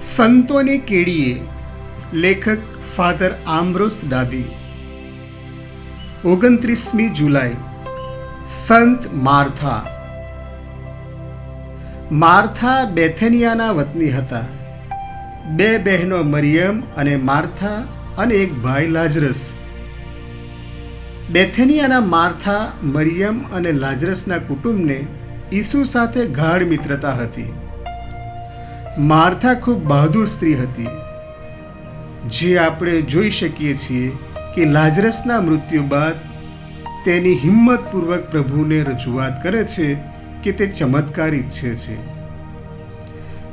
સંતોની કેડીએ લેખક ફાધર આમ્બ્રોસ ડાબી ઓગણત્રીસમી જુલાઈ, સંત માર્થા. માર્થા બેથેનિયાના વતની હતા. બે બહેનો મરિયમ અને માર્થા અને એક ભાઈ લાજરસ. બેથેનિયાના માર્થા, મરિયમ અને લાજરસના કુટુંબને ઈસુ સાથે ગાઢ મિત્રતા હતી. માર્થા ખૂબ બહાદુર સ્ત્રી હતી. જે આપણે જોઈ શકીએ છીએ કે લાજરસના મૃત્યુ બાદ તેની હિંમતપૂર્વક પ્રભુને રજૂઆત કરે છે કે તે ચમત્કાર ઈચ્છે છે.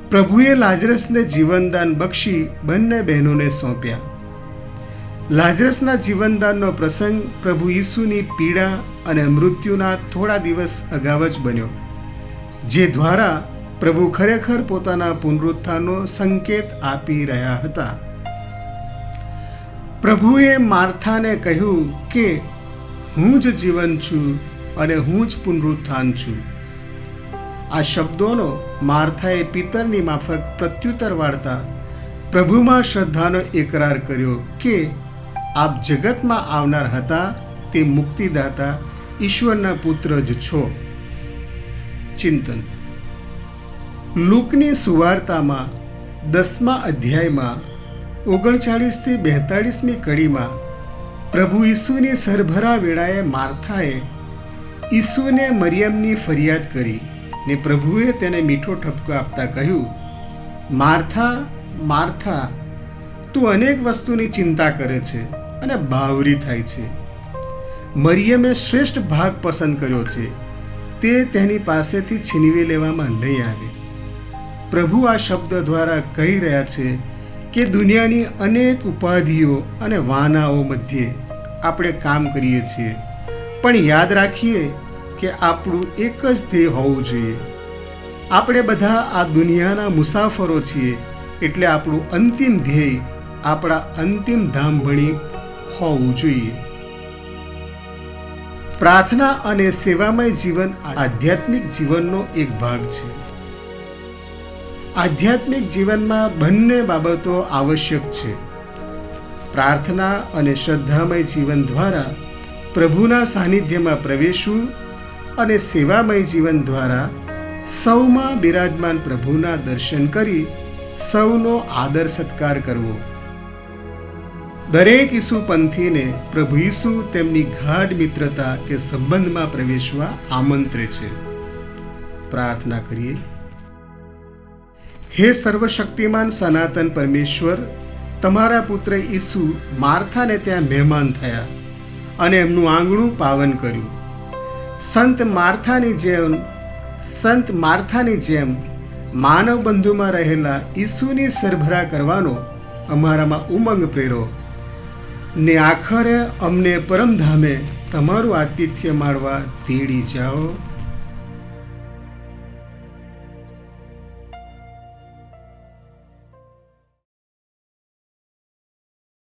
પ્રભુએ લાજરસને જીવનદાન બક્ષી બંને બહેનોને સોંપ્યા. લાજરસના જીવનદાનનો પ્રસંગ પ્રભુ ઈસુની પીડા અને મૃત્યુના થોડા દિવસ અગાઉ જ બન્યો, જે દ્વારા પ્રભુ ખરેખર પોતાના પુનરુત્થાનનો સંકેત આપી રહ્યા હતા. પ્રભુએ માર્થાને કહ્યું કે, હું જ જીવન છું અને હું જ પુનરુત્થાન છું. આ શબ્દોનો માર્થાએ પિતરની માફક પ્રત્યુત્તર વાળતા પ્રભુમાં શ્રદ્ધાનો એકરાર કર્યો કે, આપ જગતમાં આવનાર હતા તે મુક્તિદાતા ઈશ્વરના પુત્ર જ છો. ચિંતન. લુકની સુવાર્તામાં, દસમા અધ્યાયમાં, ઓગણચાળીસથી બેતાળીસમી કડીમાં, પ્રભુ ઈસુની સરભરા વેળાએ માર્થાએ ઈસુને મરિયમની ફરિયાદ કરી ને પ્રભુએ તેને મીઠો ઠપકો આપતા કહ્યું, માર્થા માર્થા, તું અનેક વસ્તુની ચિંતા કરે છે અને બાવરી થાય છે. મરિયમે શ્રેષ્ઠ ભાગ પસંદ કર્યો છે. તે તેની પાસેથી છીનવી લેવામાં નહીં આવે. પ્રભુ આ શબ્દ દ્વારા કહી રહ્યા છે કે દુનિયાની અનેક ઉપાધિઓ અને વાનાઓ મધ્યે આપણે કામ કરીએ છીએ. પણ યાદ રાખીએ કે આપણું એક જ ધ્યેય હોવું જોઈએ. આપણે બધા આ દુનિયાના મુસાફરો છીએ એટલે આપણું અંતિમ ધ્યેય આપણા અંતિમ ધામ ભણી હોવું જોઈએ. પ્રાર્થના અને સેવામય જીવન આધ્યાત્મિક જીવનનો એક ભાગ છે. આધ્યાત્મિક જીવનમાં બંને બાબતો આવશ્યક છે. પ્રાર્થના અને શ્રદ્ધામય જીવન દ્વારા પ્રભુના સાનિધ્યમાં પ્રવેશવું અને સેવામય જીવન દ્વારા સૌમાં બિરાજમાન પ્રભુના દર્શન કરી સૌનો આદર સત્કાર કરવો. દરેક ઈસુ પંથીને પ્રભુ ઈસુ તેમની ગાઢ મિત્રતા કે સંબંધમાં પ્રવેશવા આમંત્રે છે. પ્રાર્થના કરીએ. હે સર્વશક્તિમાન સનાતન પરમેશ્વર, તમારા પુત્ર ઈસુ માર્થાને ત્યાં મહેમાન થયા અને એમનું આંગણું પાવન કર્યું. સંત માર્થાની જેમ, સંત માર્થાની જેમ માનવ બંધુમાં રહેલા ઈસુની સરભરા કરવાનો અમારામાં ઉમંગ પ્રેરો. ને આખરે અમને પરમધામે તમારું આતિથ્ય માણવા તેડી જાઓ.